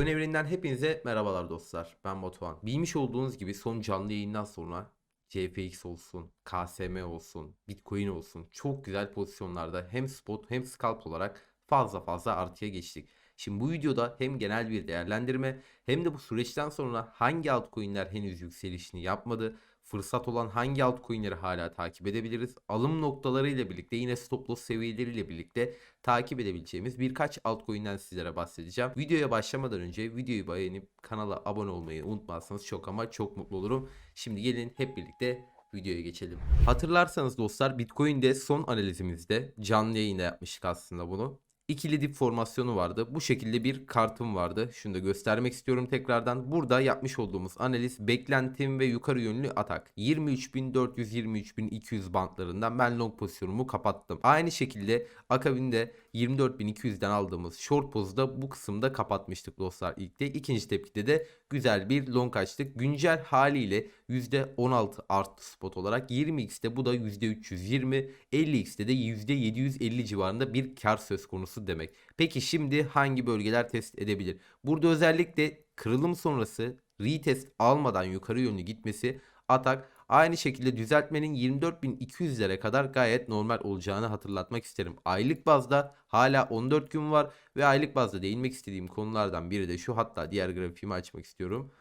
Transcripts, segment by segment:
Bitcoin evreninden hepinize merhabalar dostlar. Ben Batuhan. Bilmiş olduğunuz gibi son canlı yayından sonra CFX olsun, KSM olsun, Bitcoin olsun çok güzel pozisyonlarda hem spot hem scalp olarak fazla fazla artıya geçtik. Şimdi bu videoda hem genel bir değerlendirme hem de bu süreçten sonra hangi altcoin'ler henüz yükselişini yapmadı, fırsat olan hangi altcoin'leri hala takip edebiliriz, alım noktalarıyla birlikte yine stop loss seviyeleriyle birlikte takip edebileceğimiz birkaç altcoin'den sizlere bahsedeceğim. Videoya başlamadan önce videoyu beğenip kanala abone olmayı unutmazsanız çok ama çok mutlu olurum. Şimdi gelin hep birlikte videoya geçelim. Hatırlarsanız dostlar Bitcoin'de son analizimizde canlı yayında yapmıştık aslında bunu. İkili dip formasyonu vardı. Bu şekilde bir kartım vardı. Şunu da göstermek istiyorum tekrardan. Burada yapmış olduğumuz analiz beklentim ve yukarı yönlü atak. 23.400-23.200 bantlarından ben long pozisyonumu kapattım. Aynı şekilde akabinde 24.200'den aldığımız short pozda bu kısımda kapatmıştık dostlar ilkte. İkinci tepkide de güzel bir long açtık. Güncel haliyle %16 arttı spot olarak. 20x'te bu da %320, 50x'te de %750 civarında bir kar söz konusu demek. Peki şimdi hangi bölgeler test edebilir? Burada özellikle kırılım sonrası retest almadan yukarı yönlü gitmesi atak Aynı şekilde düzeltmenin 24.200'lere kadar gayet normal olacağını hatırlatmak isterim. Aylık bazda hala 14 gün var ve aylık bazda değinmek istediğim konulardan biri de şu hatta diğer grafiğimi açmak istiyorum.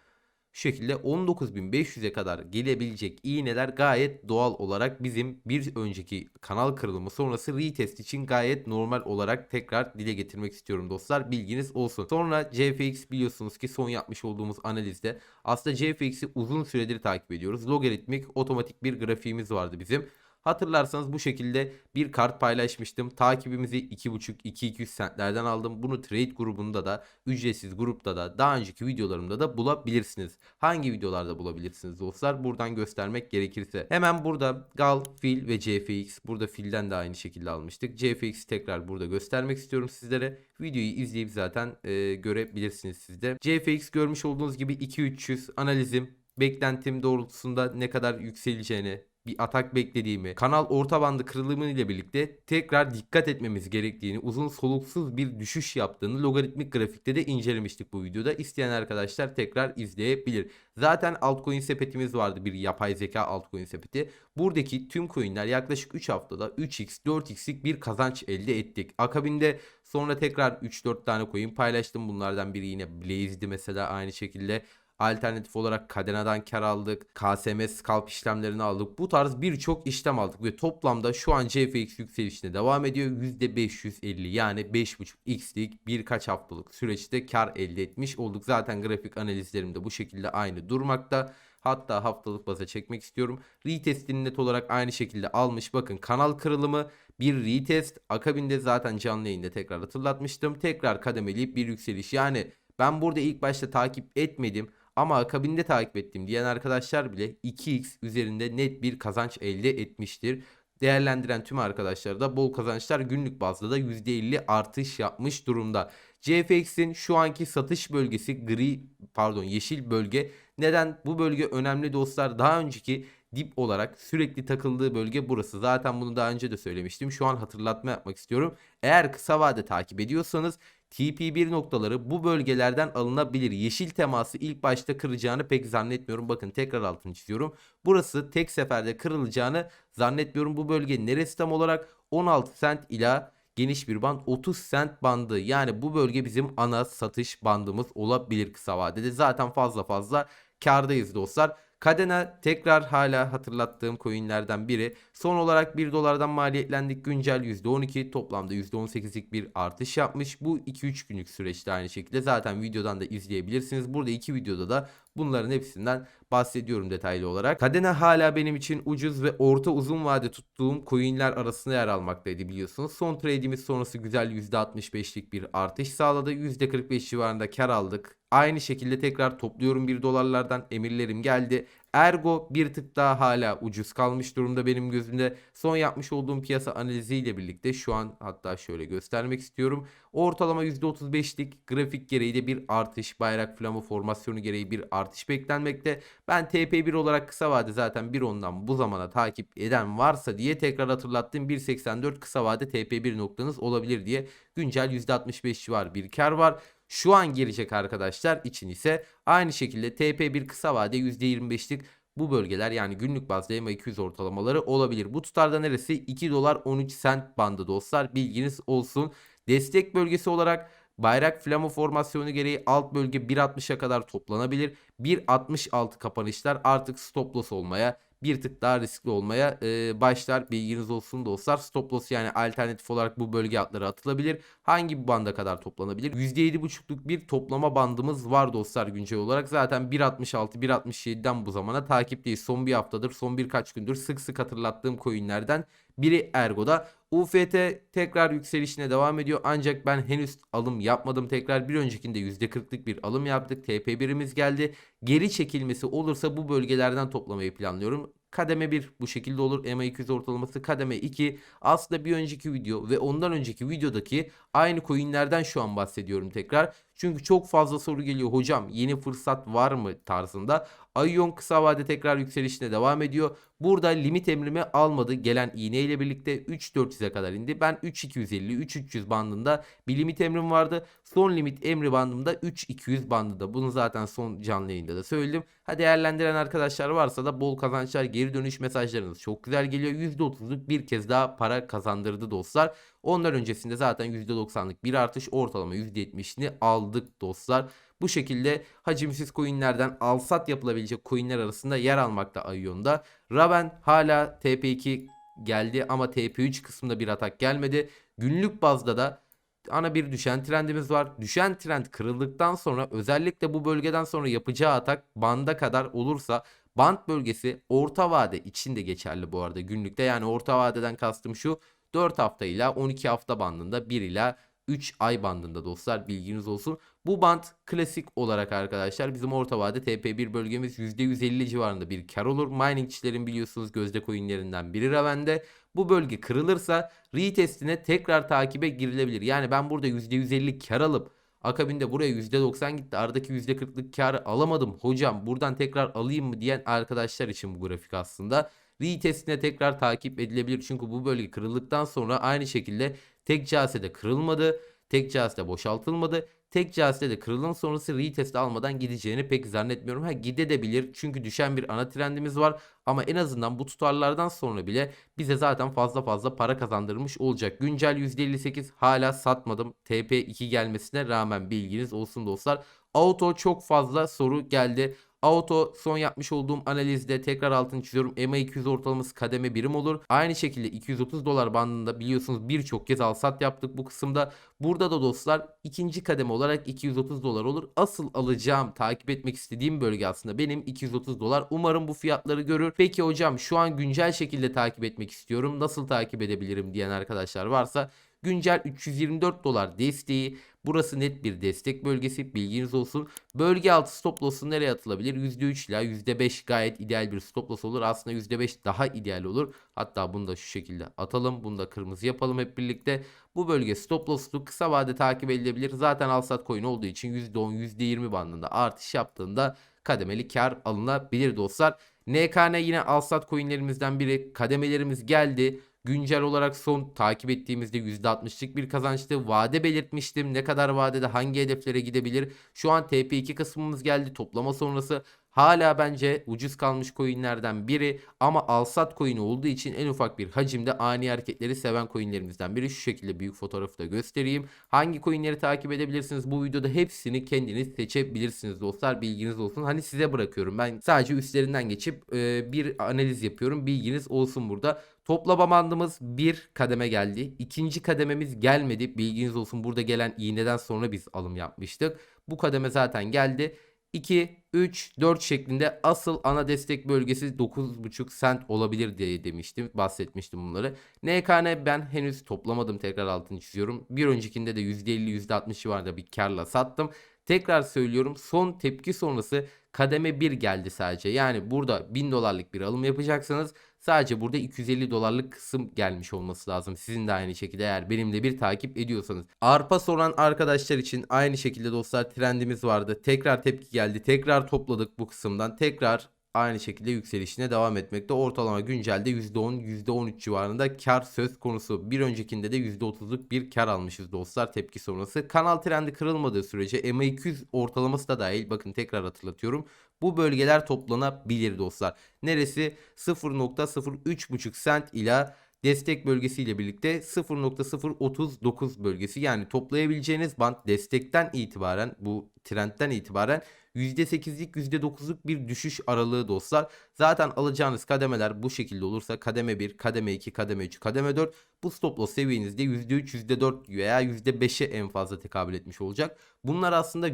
Şu şekilde 19.500'e kadar gelebilecek iğneler gayet doğal olarak bizim bir önceki kanal kırılımı sonrası retest için gayet normal olarak tekrar dile getirmek istiyorum dostlar. Bilginiz olsun. Sonra CFX biliyorsunuz ki son yapmış olduğumuz analizde aslında CFX'i uzun süredir takip ediyoruz. Logaritmik otomatik bir grafiğimiz vardı bizim. Hatırlarsanız bu şekilde bir kart paylaşmıştım. Takibimizi 2.5-2.200 centlerden aldım. Bunu trade grubunda da ücretsiz grupta da daha önceki videolarımda da bulabilirsiniz. Hangi videolarda bulabilirsiniz dostlar? Buradan göstermek gerekirse. Hemen burada Gal, Fil ve CFX. Burada Fil'den de aynı şekilde almıştık. CFX'i tekrar burada göstermek istiyorum sizlere. Videoyu izleyip zaten e, görebilirsiniz sizde. CFX görmüş olduğunuz gibi 2.300 analizim beklentim doğrultusunda ne kadar yükseleceğini bir atak beklediğimi, kanal orta bandı kırılımı ile birlikte tekrar dikkat etmemiz gerektiğini, uzun soluksuz bir düşüş yaptığını logaritmik grafikte de incelemiştik bu videoda. İsteyen arkadaşlar tekrar izleyebilir. Zaten altcoin sepetimiz vardı bir yapay zeka altcoin sepeti. Buradaki tüm coinler yaklaşık 3 haftada 3x 4x'lik bir kazanç elde ettik. Akabinde sonra tekrar 3-4 tane coin paylaştım. Bunlardan biri yine Blaze'di mesela aynı şekilde. Alternatif olarak Cadena'dan kar aldık. KSM scalp işlemlerini aldık. Bu tarz birçok işlem aldık ve toplamda şu an CFX yükselişine devam ediyor. %550 yani 5.5x'lik birkaç haftalık süreçte kar elde etmiş olduk. Zaten grafik analizlerim de bu şekilde aynı durmakta. Hatta haftalık baza çekmek istiyorum. Retestini net olarak aynı şekilde almış. Bakın kanal kırılımı bir retest. Akabinde zaten canlı yayında tekrar hatırlatmıştım. Tekrar kademeleyip bir yükseliş. Yani ben burada ilk başta takip etmedim. Ama akabinde takip ettim diyen arkadaşlar bile 2x üzerinde net bir kazanç elde etmiştir. Değerlendiren tüm arkadaşlar da bol kazançlar günlük bazda da %50 artış yapmış durumda. CFX'in şu anki satış bölgesi gri pardon yeşil bölge. Neden bu bölge önemli dostlar? Daha önceki dip olarak sürekli takıldığı bölge burası. Zaten bunu daha önce de söylemiştim. Şu an hatırlatma yapmak istiyorum. Eğer kısa vade takip ediyorsanız TP1 noktaları bu bölgelerden alınabilir. Yeşil teması ilk başta kıracağını pek zannetmiyorum. Bakın tekrar altını çiziyorum. Burası tek seferde kırılacağını zannetmiyorum. Bu bölge neresi tam olarak 16 cent ila geniş bir band 30 cent bandı. Yani bu bölge bizim ana satış bandımız olabilir kısa vadede. Zaten fazla fazla kardayız dostlar. Kadena tekrar hala hatırlattığım coinlerden biri. Son olarak 1 dolardan maliyetlendik. Güncel %12 toplamda %18'lik bir artış yapmış. Bu 2-3 günlük süreçte aynı şekilde zaten videodan da izleyebilirsiniz. Burada iki videoda da bunların hepsinden bahsediyorum detaylı olarak. Kadena hala benim için ucuz ve orta uzun vade tuttuğum coinler arasında yer almaktaydı biliyorsunuz. Son trade'imiz sonrası güzel %65'lik bir artış sağladı. %45 civarında kar aldık. Aynı şekilde tekrar topluyorum 1 dolarlardan emirlerim geldi. Ergo bir tık daha hala ucuz kalmış durumda benim gözümde. Son yapmış olduğum piyasa analiziyle birlikte şu an hatta şöyle göstermek istiyorum. Ortalama %35'lik grafik gereği de bir artış, bayrak flamı formasyonu gereği bir artış beklenmekte. Ben TP1 olarak kısa vade zaten 1.10'dan bu zamana takip eden varsa diye tekrar hatırlattım. 1.84 kısa vade TP1 noktanız olabilir diye güncel %65 civar bir kar var. Şu an girecek arkadaşlar için ise aynı şekilde TP1 kısa vade %25'lik bu bölgeler yani günlük bazda MA200 ortalamaları olabilir. Bu tutarda neresi? 2 dolar 13 sent bandı dostlar. Bilginiz olsun. Destek bölgesi olarak bayrak flamo formasyonu gereği alt bölge 1.60'a kadar toplanabilir. 1.66 kapanışlar artık stop loss olmaya bir tık daha riskli olmaya e, başlar. Bilginiz olsun dostlar. Stop loss yani alternatif olarak bu bölge hatları atılabilir. Hangi banda kadar toplanabilir? %7.5'luk bir toplama bandımız var dostlar güncel olarak. Zaten 1.66 1.67'den bu zamana takipteyiz. Son bir haftadır, son birkaç gündür sık sık hatırlattığım coinlerden biri Ergo'da. UFT tekrar yükselişine devam ediyor ancak ben henüz alım yapmadım. Tekrar bir öncekinde %40'lık bir alım yaptık. TP1'imiz geldi. Geri çekilmesi olursa bu bölgelerden toplamayı planlıyorum. Kademe 1 bu şekilde olur. MA200 ortalaması kademe 2. Aslında bir önceki video ve ondan önceki videodaki aynı coinlerden şu an bahsediyorum tekrar. Çünkü çok fazla soru geliyor hocam yeni fırsat var mı tarzında. Aion kısa vade tekrar yükselişine devam ediyor. Burada limit emrimi almadı. Gelen iğne ile birlikte 3.400'e kadar indi. Ben 3.250 3.300 bandında bir limit emrim vardı. Son limit emri bandımda 3.200 bandında. Bunu zaten son canlı yayında da söyledim. Ha değerlendiren arkadaşlar varsa da bol kazançlar geri dönüş mesajlarınız çok güzel geliyor. %30'luk bir kez daha para kazandırdı dostlar. Ondan öncesinde zaten %90'lık bir artış ortalama %70'ini aldık dostlar. Bu şekilde hacimsiz coinlerden alsat yapılabilecek coinler arasında yer almakta Aion'da. Raven hala TP2 geldi ama TP3 kısmında bir atak gelmedi. Günlük bazda da ana bir düşen trendimiz var. Düşen trend kırıldıktan sonra özellikle bu bölgeden sonra yapacağı atak banda kadar olursa band bölgesi orta vade içinde geçerli bu arada günlükte. Yani orta vadeden kastım şu 4 hafta ile 12 hafta bandında 1 ila 3 ay bandında dostlar bilginiz olsun. Bu band klasik olarak arkadaşlar bizim orta vade TP1 bölgemiz %150 civarında bir kar olur. Miningçilerin biliyorsunuz gözde coinlerinden biri Raven'de. Bu bölge kırılırsa retestine tekrar takibe girilebilir. Yani ben burada %150 kar alıp akabinde buraya %90 gitti. Aradaki %40'lık karı alamadım. Hocam buradan tekrar alayım mı diyen arkadaşlar için bu grafik aslında. Retestine tekrar takip edilebilir. Çünkü bu bölge kırıldıktan sonra aynı şekilde tek casede kırılmadı. Tek casede boşaltılmadı. Tek casede de kırılım sonrası retest almadan gideceğini pek zannetmiyorum. Ha gidebilir çünkü düşen bir ana trendimiz var. Ama en azından bu tutarlardan sonra bile bize zaten fazla fazla para kazandırmış olacak. Güncel %58 hala satmadım. TP2 gelmesine rağmen bilginiz olsun dostlar. Auto çok fazla soru geldi. Auto son yapmış olduğum analizde tekrar altını çiziyorum. MA200 ortalaması kademe birim olur. Aynı şekilde 230 dolar bandında biliyorsunuz birçok kez al sat yaptık bu kısımda. Burada da dostlar ikinci kademe olarak 230 dolar olur. Asıl alacağım takip etmek istediğim bölge aslında benim 230 dolar. Umarım bu fiyatları görür. Peki hocam şu an güncel şekilde takip etmek istiyorum. Nasıl takip edebilirim diyen arkadaşlar varsa güncel 324 dolar desteği Burası net bir destek bölgesi bilginiz olsun. Bölge altı stop loss'u nereye atılabilir? %3 ila %5 gayet ideal bir stop loss olur. Aslında %5 daha ideal olur. Hatta bunu da şu şekilde atalım. Bunu da kırmızı yapalım hep birlikte. Bu bölge stop loss'lu kısa vade takip edilebilir. Zaten alsat coin olduğu için %10 %20 bandında artış yaptığında kademeli kar alınabilir dostlar. NKN yine alsat coinlerimizden biri. Kademelerimiz geldi. Güncel olarak son takip ettiğimizde %60'lık bir kazançtı. Vade belirtmiştim. Ne kadar vadede hangi hedeflere gidebilir? Şu an TP2 kısmımız geldi. Toplama sonrası hala bence ucuz kalmış coinlerden biri ama alsat coin olduğu için en ufak bir hacimde ani hareketleri seven coinlerimizden biri. Şu şekilde büyük fotoğrafı da göstereyim. Hangi coinleri takip edebilirsiniz? Bu videoda hepsini kendiniz seçebilirsiniz dostlar. Bilginiz olsun. Hani size bırakıyorum. Ben sadece üstlerinden geçip e, bir analiz yapıyorum. Bilginiz olsun burada. Toplama bandımız bir kademe geldi. İkinci kadememiz gelmedi. Bilginiz olsun burada gelen iğneden sonra biz alım yapmıştık. Bu kademe zaten geldi. 2, 3, 4 şeklinde asıl ana destek bölgesi 9.5 sent olabilir diye demiştim. Bahsetmiştim bunları. NKN ben henüz toplamadım tekrar altını çiziyorum. Bir öncekinde de %50 %60 civarında bir karla sattım. Tekrar söylüyorum son tepki sonrası kademe 1 geldi sadece. Yani burada 1000 dolarlık bir alım yapacaksınız. Sadece burada 250 dolarlık kısım gelmiş olması lazım. Sizin de aynı şekilde eğer benimle bir takip ediyorsanız. Arpa soran arkadaşlar için aynı şekilde dostlar trendimiz vardı. Tekrar tepki geldi. Tekrar topladık bu kısımdan. Tekrar aynı şekilde yükselişine devam etmekte. Ortalama güncelde %10, %13 civarında kar söz konusu. Bir öncekinde de %30'luk bir kar almışız dostlar tepki sonrası. Kanal trendi kırılmadığı sürece MA200 ortalaması da dahil bakın tekrar hatırlatıyorum. Bu bölgeler toplanabilir dostlar. Neresi? 0.035 sent ila destek bölgesiyle birlikte 0.039 bölgesi yani toplayabileceğiniz band destekten itibaren bu trendten itibaren %8'lik %9'luk bir düşüş aralığı dostlar. Zaten alacağınız kademeler bu şekilde olursa kademe 1, kademe 2, kademe 3, kademe 4 bu stop loss seviyenizde %3, %4 veya %5'e en fazla tekabül etmiş olacak. Bunlar aslında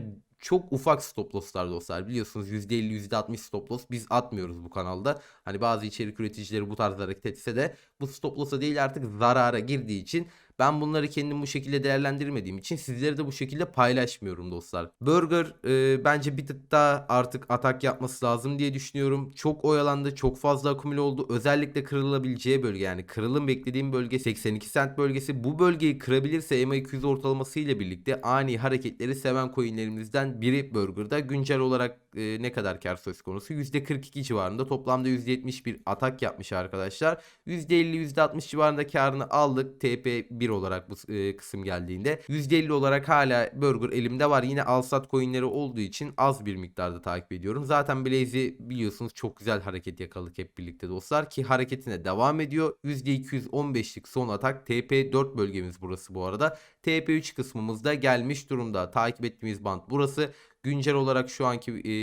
çok ufak stop losslar dostlar. Biliyorsunuz %50 %60 stop loss biz atmıyoruz bu kanalda. Hani bazı içerik üreticileri bu tarz hareket etse de bu stop loss'a değil artık zarara girdiği için ben bunları kendim bu şekilde değerlendirmediğim için sizlere de bu şekilde paylaşmıyorum dostlar. Burger e, bence bir tık daha artık atak yapması lazım diye düşünüyorum. Çok oyalandı, çok fazla akumüle oldu. Özellikle kırılabileceği bölge yani kırılım beklediğim bölge 82 cent bölgesi. Bu bölgeyi kırabilirse EMA200 ortalaması ile birlikte ani hareketleri seven coinlerimizden biri Burger'da. Güncel olarak e, ne kadar kar söz konusu? %42 civarında toplamda %71 atak yapmış arkadaşlar. %50 %60 civarında karını aldık. TP1 olarak bu e, kısım geldiğinde. %50 olarak hala Burger elimde var. Yine alsat coinleri olduğu için az bir miktarda takip ediyorum. Zaten Blaze'i biliyorsunuz çok güzel hareket yakaladık hep birlikte dostlar ki hareketine devam ediyor. %215'lik son atak TP4 bölgemiz burası bu arada. TP3 kısmımızda gelmiş durumda. Takip ettiğimiz band burası. Güncel olarak şu anki e,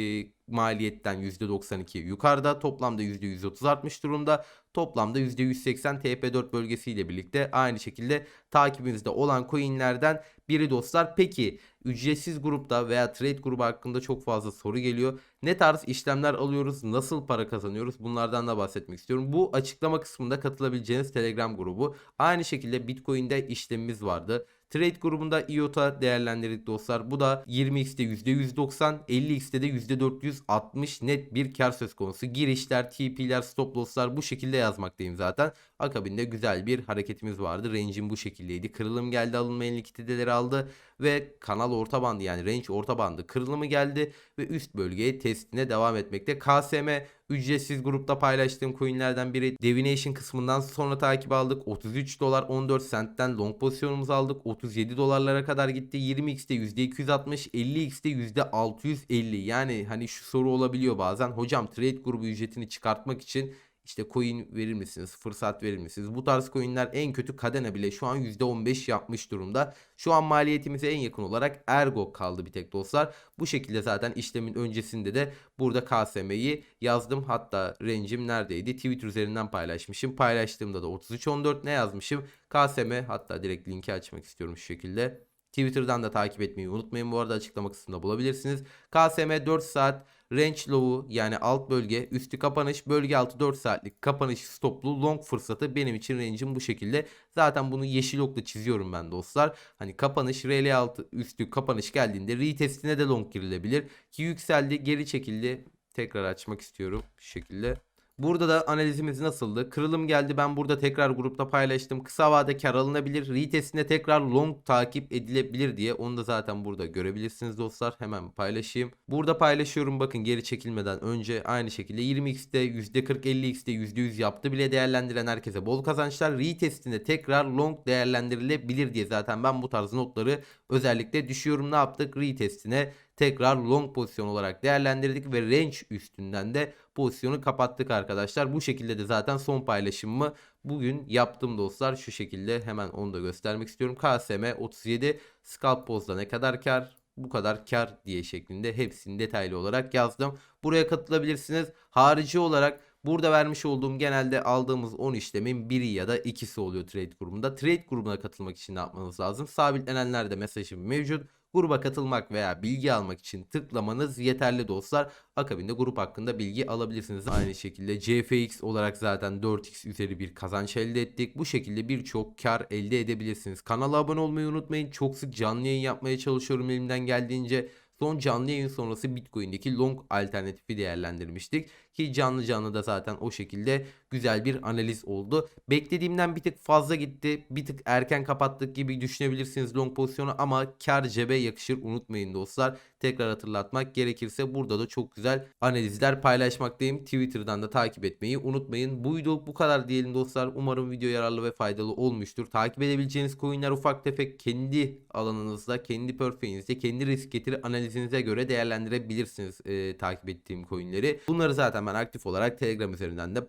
maliyetten %92 yukarıda. Toplamda %130 artmış durumda. Toplamda %180 TP4 bölgesiyle birlikte aynı şekilde takibimizde olan coinlerden biri dostlar. Peki ücretsiz grupta veya trade grubu hakkında çok fazla soru geliyor. Ne tarz işlemler alıyoruz? Nasıl para kazanıyoruz? Bunlardan da bahsetmek istiyorum. Bu açıklama kısmında katılabileceğiniz Telegram grubu. Aynı şekilde Bitcoin'de işlemimiz vardı. Trade grubunda IOTA değerlendirdik dostlar. Bu da 20x'te %190, 50x'te de %460 net bir kar söz konusu. Girişler, TP'ler, stop loss'lar bu şekilde yazmaktayım zaten. Akabinde güzel bir hareketimiz vardı. Range'in bu şekildeydi. Kırılım geldi alınmayan likiditeleri aldı ve kanal orta bandı yani range orta bandı kırılımı geldi ve üst bölgeye testine devam etmekte. KSM ücretsiz grupta paylaştığım coinlerden biri. Divination kısmından sonra takip aldık. 33 dolar 14 centten long pozisyonumuzu aldık. 37 dolarlara kadar gitti. 20x'te %260, 50x'te %650. Yani hani şu soru olabiliyor bazen. Hocam trade grubu ücretini çıkartmak için işte coin verir misiniz? Fırsat verir misiniz? Bu tarz coinler en kötü kadene bile şu an %15 yapmış durumda. Şu an maliyetimize en yakın olarak Ergo kaldı bir tek dostlar. Bu şekilde zaten işlemin öncesinde de burada KSM'yi yazdım. Hatta range'im neredeydi? Twitter üzerinden paylaşmışım. Paylaştığımda da 33.14 ne yazmışım? KSM hatta direkt linki açmak istiyorum şu şekilde. Twitter'dan da takip etmeyi unutmayın. Bu arada açıklama kısmında bulabilirsiniz. KSM 4 saat range low'u yani alt bölge üstü kapanış bölge altı 4 saatlik kapanış stoplu long fırsatı benim için range'im bu şekilde. Zaten bunu yeşil okla çiziyorum ben dostlar. Hani kapanış RL altı üstü kapanış geldiğinde retestine de long girilebilir. Ki yükseldi geri çekildi. Tekrar açmak istiyorum şu şekilde. Burada da analizimiz nasıldı? Kırılım geldi. Ben burada tekrar grupta paylaştım. Kısa vade kar alınabilir. Retestinde tekrar long takip edilebilir diye. Onu da zaten burada görebilirsiniz dostlar. Hemen paylaşayım. Burada paylaşıyorum. Bakın geri çekilmeden önce aynı şekilde 20x'te %40 50x'te %100 yaptı bile değerlendiren herkese bol kazançlar. Retestinde tekrar long değerlendirilebilir diye zaten ben bu tarz notları özellikle düşüyorum. Ne yaptık? Retestine tekrar long pozisyon olarak değerlendirdik ve range üstünden de pozisyonu kapattık arkadaşlar. Bu şekilde de zaten son paylaşımımı bugün yaptım dostlar. Şu şekilde hemen onu da göstermek istiyorum. KSM 37 scalp pozda ne kadar kar bu kadar kar diye şeklinde hepsini detaylı olarak yazdım. Buraya katılabilirsiniz. Harici olarak Burada vermiş olduğum genelde aldığımız 10 işlemin biri ya da ikisi oluyor trade grubunda. Trade grubuna katılmak için ne yapmanız lazım? Sabitlenenlerde mesajım mevcut. Gruba katılmak veya bilgi almak için tıklamanız yeterli dostlar. Akabinde grup hakkında bilgi alabilirsiniz. Aynı şekilde CFX olarak zaten 4x üzeri bir kazanç elde ettik. Bu şekilde birçok kar elde edebilirsiniz. Kanala abone olmayı unutmayın. Çok sık canlı yayın yapmaya çalışıyorum elimden geldiğince. Son canlı yayın sonrası Bitcoin'deki long alternatifi değerlendirmiştik. ki canlı canlı da zaten o şekilde güzel bir analiz oldu. Beklediğimden bir tık fazla gitti. Bir tık erken kapattık gibi düşünebilirsiniz long pozisyonu ama kar cebe yakışır unutmayın dostlar. Tekrar hatırlatmak gerekirse burada da çok güzel analizler paylaşmaktayım. Twitter'dan da takip etmeyi unutmayın. Bu video bu kadar diyelim dostlar. Umarım video yararlı ve faydalı olmuştur. Takip edebileceğiniz coinler ufak tefek kendi alanınızda, kendi portföyünüzde, kendi risk getiri analizinize göre değerlendirebilirsiniz e, takip ettiğim coinleri. Bunları zaten ben aktif olarak Telegram üzerinden de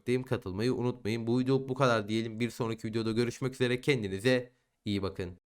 paylaşmaktayım. Katılmayı unutmayın. Bu video bu kadar diyelim. Bir sonraki videoda görüşmek üzere. Kendinize iyi bakın.